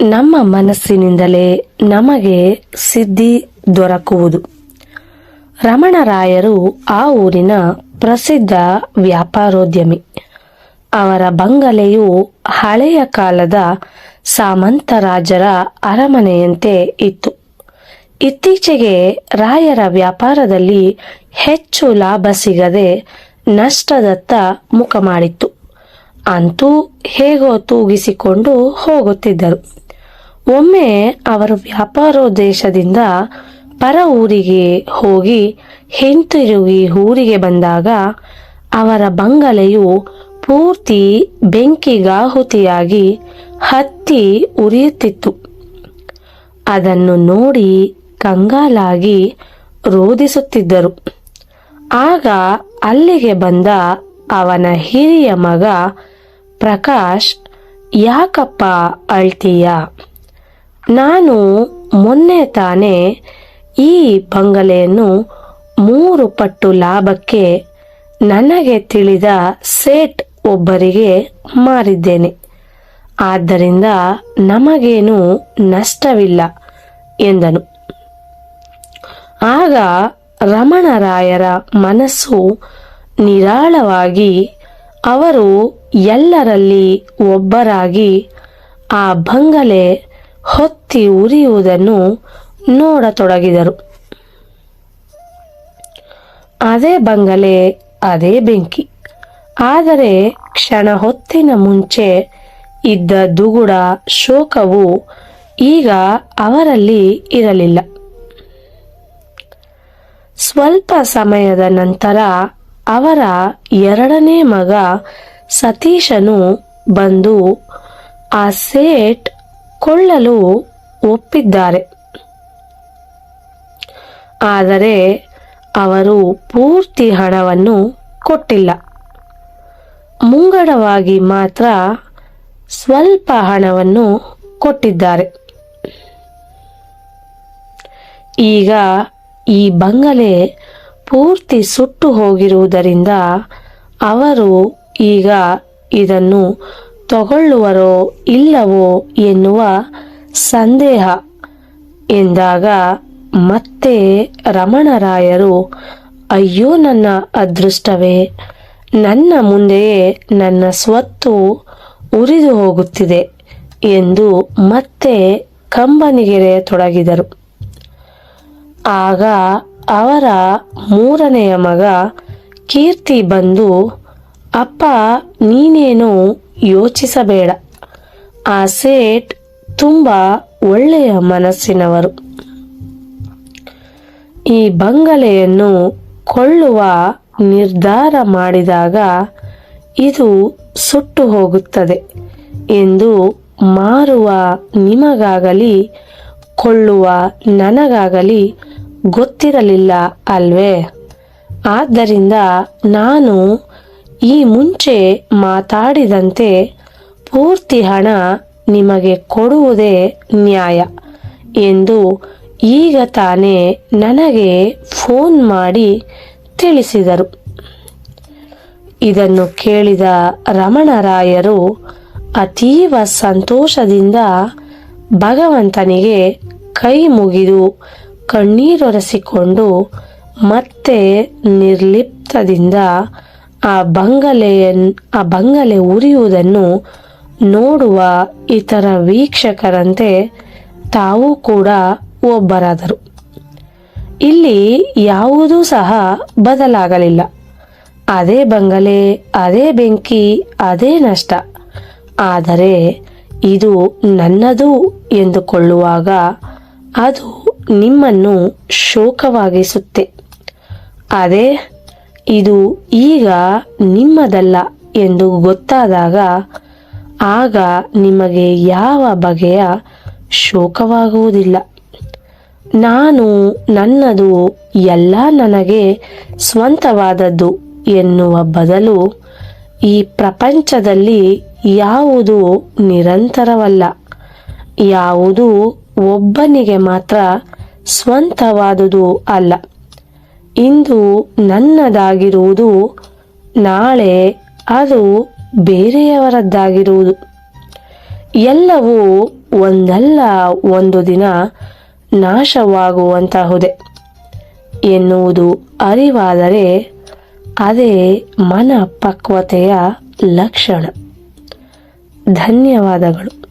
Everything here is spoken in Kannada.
ನಮ್ಮ ಮನಸ್ಸಿನಿಂದಲೇ ನಮಗೆ ಸಿದ್ಧಿ ದೊರಕುವುದು. ರಮಣರಾಯರು ಆ ಊರಿನ ಪ್ರಸಿದ್ಧ ವ್ಯಾಪಾರೋದ್ಯಮಿ. ಅವರ ಬಂಗಲೆಯು ಹಳೆಯ ಕಾಲದ ಸಾಮಂತ ರಾಜರ ಅರಮನೆಯಂತೆ ಇತ್ತು. ಇತ್ತೀಚೆಗೆ ರಾಯರ ವ್ಯಾಪಾರದಲ್ಲಿ ಹೆಚ್ಚು ಲಾಭ ಸಿಗದೆ ನಷ್ಟದತ್ತ ಮುಖ ಮಾಡಿತ್ತು ಅಂತೂ ಹೇಗೋ ತೂಗಿಸಿಕೊಂಡು ಹೋಗುತ್ತಿದ್ದರು. ಒಮ್ಮೆ ಅವರು ವ್ಯಾಪಾರೋದ್ದೇಶದಿಂದ ಪರ ಊರಿಗೆ ಹೋಗಿ ಹಿಂತಿರುಗಿ ಊರಿಗೆ ಬಂದಾಗ ಅವರ ಬಂಗಲೆಯು ಪೂರ್ತಿ ಬೆಂಕಿಗಾಹುತಿಯಾಗಿ ಹತ್ತಿ ಉರಿಯುತ್ತಿತ್ತು. ಅದನ್ನು ನೋಡಿ ಕಂಗಾಲಾಗಿ ರೋಧಿಸುತ್ತಿದ್ದರು ಆಗ ಅಲ್ಲಿಗೆ ಬಂದ ಅವನ ಹಿರಿಯ ಮಗ ಪ್ರಕಾಶ್, ಯಾಕಪ್ಪ ಅಳ್ತೀಯ? ನಾನು ಮೊನ್ನೆ ತಾನೇ ಈ ಬಂಗಲೆಯನ್ನು ಮೂರು ಪಟ್ಟು ಲಾಭಕ್ಕೆ ನನಗೆ ತಿಳಿದ ಸೇಟ್ ಒಬ್ಬರಿಗೆ ಮಾರಿದ್ದೇನೆ. ಆದ್ದರಿಂದ ನಮಗೇನು ನಷ್ಟವಿಲ್ಲ ಎಂದನು. ಆಗ ರಮಣರಾಯರ ಮನಸ್ಸು ನಿರಾಳವಾಗಿ ಅವರು ಎಲ್ಲರಲ್ಲಿ ಒಬ್ಬರಾಗಿ ಆ ಬಂಗಲೆ ಹೊತ್ತಿ ಉರಿಯುವುದನ್ನು ನೋಡತೊಡಗಿದರು. ಅದೇ ಬಂಗಲೆ, ಅದೇ ಬೆಂಕಿ. ಆದರೆ ಕ್ಷಣ ಹೊತ್ತಿನ ಮುಂಚೆ ಇದ್ದ ದುಗುಡ ಶೋಕವು ಈಗ ಅವರಲ್ಲಿ ಇರಲಿಲ್ಲ. ಸ್ವಲ್ಪ ಸಮಯದ ನಂತರ ಅವರ ಎರಡನೇ ಮಗ ಸತೀಶನು ಬಂದು ಆ ಸೇಟ್ ಕೊಳ್ಳಲು ಒಪ್ಪಿದ್ದಾರೆ. ಆದರೆ ಅವರು ಪೂರ್ತಿ ಹಣವನ್ನು ಕೊಟ್ಟಿಲ್ಲ. ಮುಂಗಡವಾಗಿ ಮಾತ್ರ ಸ್ವಲ್ಪ ಹಣವನ್ನು ಕೊಟ್ಟಿದ್ದಾರೆ. ಈಗ ಈ ಬಂಗಲೆ ಪೂರ್ತಿ ಸುಟ್ಟು ಹೋಗಿರುವುದರಿಂದ ಅವರು ಈಗ ಇದನ್ನು ತಗೊಳ್ಳುವರೋ ಇಲ್ಲವೋ ಎನ್ನುವ ಸಂದೇಹ ಎಂದಾಗ ಮತ್ತೆ ರಮಣರಾಯರು, ಅಯ್ಯೋ, ನನ್ನ ಅದೃಷ್ಟವೇ, ನನ್ನ ಮುಂದೆಯೇ ನನ್ನ ಸ್ವತ್ತು ಉರಿದು ಹೋಗುತ್ತಿದೆ ಎಂದು ಮತ್ತೆ ಕಂಬನಿಗೆರೆ ತೊಡಗಿದರು. ಆಗ ಅವರ ಮೂರನೆಯ ಮಗ ಕೀರ್ತಿ ಬಂದು ಅಪ್ಪ, ನೀನೇನು ಯೋಚಿಸಬೇಡ. ಆ ಸೇಟ್ ತುಂಬ ಒಳ್ಳೆಯ ಮನಸ್ಸಿನವರು. ಈ ಬಂಗಲೆಯನ್ನು ಕೊಳ್ಳುವ ನಿರ್ಧಾರ ಮಾಡಿದಾಗ ಇದು ಸುಟ್ಟು ಹೋಗುತ್ತದೆ ಎಂದು ಮಾರುವ ನಿಮಗಾಗಲಿ, ಕೊಳ್ಳುವ ನನಗಾಗಲಿ ಗೊತ್ತಿರಲಿಲ್ಲ ಅಲ್ವೇ? ಆದ್ದರಿಂದ ನಾನು ಈ ಮುಂಚೆ ಮಾತಾಡಿದಂತೆ ಪೂರ್ತಿ ಹಣ ನಿಮಗೆ ಕೊಡುವುದೇ ನ್ಯಾಯ ಎಂದು ಈಗ ತಾನೇ ನನಗೆ ಫೋನ್ ಮಾಡಿ ತಿಳಿಸಿದರು. ಇದನ್ನು ಕೇಳಿದ ರಮಣರಾಯರು ಅತೀವ ಸಂತೋಷದಿಂದ ಭಗವಂತನಿಗೆ ಕೈ ಮುಗಿದು ಕಣ್ಣೀರೊರೆಸಿಕೊಂಡು ಮತ್ತೆ ನಿರ್ಲಿಪ್ತದಿಂದ ಆ ಬಂಗಲೆಯನ್, ಆ ಬಂಗಲೆ ಉರಿಯುವುದನ್ನು ನೋಡುವ ಇತರ ವೀಕ್ಷಕರಂತೆ ತಾವು ಕೂಡ ಒಬ್ಬರಾದರು. ಇಲ್ಲಿ ಯಾವುದೂ ಸಹ ಬದಲಾಗಲಿಲ್ಲ. ಅದೇ ಬಂಗಲೆ, ಅದೇ ಬೆಂಕಿ, ಅದೇ ನಷ್ಟ. ಆದರೆ ಇದು ನನ್ನದು ಎಂದುಕೊಳ್ಳುವಾಗ ಅದು ನಿಮ್ಮನ್ನು ಶೋಕವಾಗಿಸುತ್ತೆ. ಅದೇ ಇದು ಈಗ ನಿಮ್ಮದಲ್ಲ ಎಂದು ಗೊತ್ತಾದಾಗ ಆಗ ನಿಮಗೆ ಯಾವ ಬಗೆಯ ಶೋಕವಾಗುವುದಿಲ್ಲ. ನಾನು ನನ್ನದು ಎಲ್ಲ ನನಗೆ ಸ್ವಂತವಾದದ್ದು ಎನ್ನುವ ಬದಲು ಈ ಪ್ರಪಂಚದಲ್ಲಿ ಯಾವುದು ನಿರಂತರವಲ್ಲ. ಯಾವುದು ಒಬ್ಬನಿಗೆ ಮಾತ್ರ ಸ್ವಂತವಾದುದು ಅಲ್ಲ. ಇಂದು ನನ್ನದಾಗಿರುವುದು, ನಾಳೆ ಅದು ಬೇರೆಯವರದ್ದಾಗಿರುವುದು. ಎಲ್ಲವೂ ಒಂದಲ್ಲ, ಒಂದು ದಿನ ನಾಶವಾಗುವಂತಹುದೆ. ಎನ್ನುವುದು ಅರಿವಾದರೆ ಅದೇ ಮನ ಪಕ್ವತೆಯ ಲಕ್ಷಣ. ಧನ್ಯವಾದಗಳು.